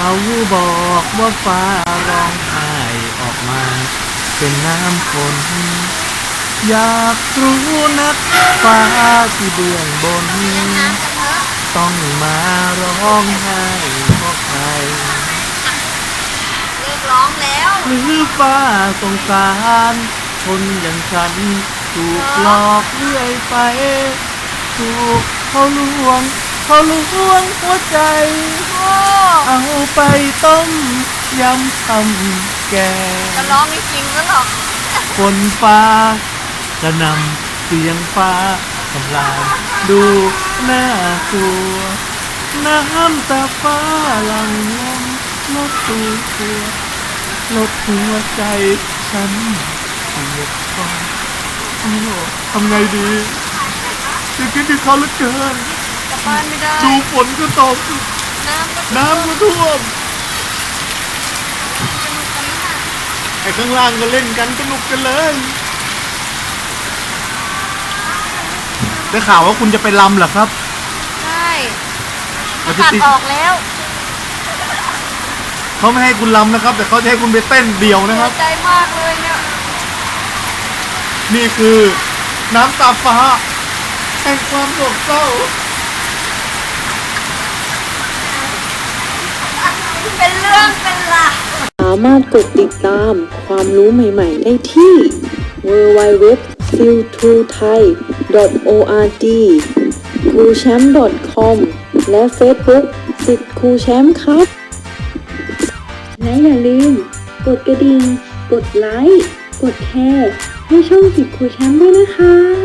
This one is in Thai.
เขาบอกว่าฟ้าร้องไห้ออกมา เป็นน้ำฝนอยากรู้นักฟ้าที่เบื้องบน ต้องมาร้องไห้เพราะใครเลิกร้องแล้วหรือฟ้าสงสารคนอย่างฉัน ถูกหลอกเรื่อยไป ถูกเขาลวง เขาลวงหัวใจโอ้เอาไปต้มยำทำแกงจะร้องไม่จริงก็หรอกฝนฟ้ากระหนำเสียงฟ้าทำลายดูน่ากลัวน้ำตาฟ้าหลังลงลดตัวตัวลดหัวใจฉันเสียดฟ้าโอ้ทำไงดีจะคิดถึงเขาเหลือเกินกลั บบ้านไม่ได้ ดูฝนก็ตก น้ำก็น้ำก็ท่วม สนุกกันมากไอ้ข้างล่างก็เล่นกันสนุกกันเลย ได้ข่าวว่าคุณจะไปลำเหรอครับ ใช่เราจะตัดติดออกแล้วเขาไม่ให้คุณลำนะครับ แต่เขาจะให้คุณไปเต้นเดี่ยวนะเสีครัยบใจมากเลยเนี่ย นี่คือน้ำตาฟ้าแห่งความโศกเศร้า เป็นเรื่องเป็นราวสามารถกดติดตามความรู้ใหม่ ๆ ได้ที่ w w w s i l t o t h a i org ครูแชมป์ .com และ Facebook สิทธิ์ครูแชมป์ครับ และอย่าลืม กดกระดิ่ง กดไลค์ กดแชร์ให้ช่องสิทธิ์ครูแชมป์ด้วยนะคะ